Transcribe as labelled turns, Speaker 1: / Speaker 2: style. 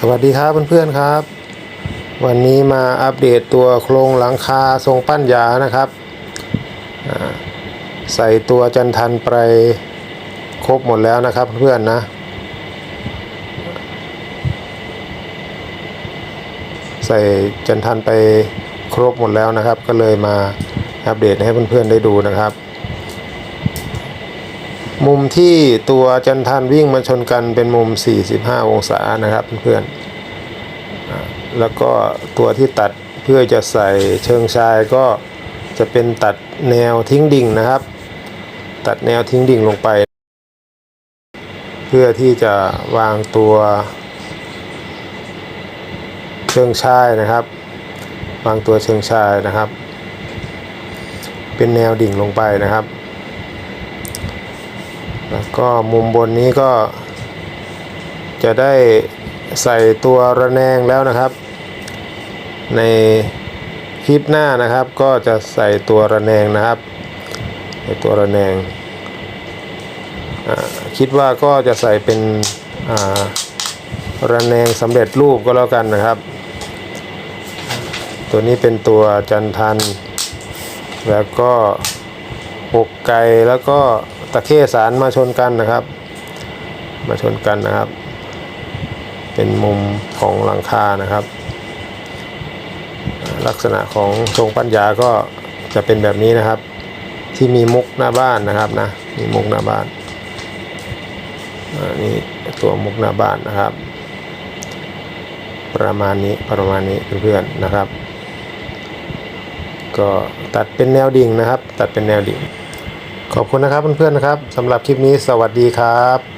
Speaker 1: สวัสดีครับเพื่อนๆครับ วันนี้มาอัปเดตตัวโครงหลังคาทรงปั้นยานะครับใส่ตัวจันทันไปครบหมดแล้วนะครับเพื่อนๆนะใส่จันทันไปครบหมดแล้วนะครับ ก็เลยมาอัปเดตให้เพื่อนๆได้ดูนะครับ มุมที่ตัวจันทันวิ่งมาชนกันเป็นมุม 45 องศานะครับเพื่อนๆแล้วก็ตัวที่ตัดเพื่อจะใส่เชิงชายก็จะเป็นตัดแนวทิ้งดิ่งนะครับ ตัดแนวทิ้งดิ่งลงไป เพื่อที่จะวางตัว เชิงชายนะครับ วางตัวเชิงชายนะครับ เป็นแนวดิ่งลงไปนะครับ แล้วก็มุมบนนี้ก็จะได้ใส่ตัวระแนงแล้วนะครับ ในคลิปหน้านะครับก็จะใส่ตัวระแนงนะครับใส่ตัวระแนง คิดว่าก็จะใส่เป็นระแนงสำเร็จรูปก็แล้วกันนะครับ ตัวนี้เป็นตัวจันทัน แล้วก็หกไก่แล้วก็ ตะเข้สารมาชนกันนะครับ มาชนกันนะครับ เป็นมุมของหลังคานะครับ ลักษณะของทรงปัญญาก็จะเป็นแบบนี้นะครับ ที่มีมุกหน้าบ้านนะครับนะมีมุกหน้าบ้านอ่านี่ตัวมุกหน้าบ้านนะครับ ประมาณนี้ประมาณนี้เพื่อนๆนะครับ ก็ตัดเป็นแนวดิ่งนะครับ ตัดเป็นแนวดิ่ง ขอบคุณนะครับเพื่อนๆนะครับสำหรับคลิปนี้สวัสดีครับ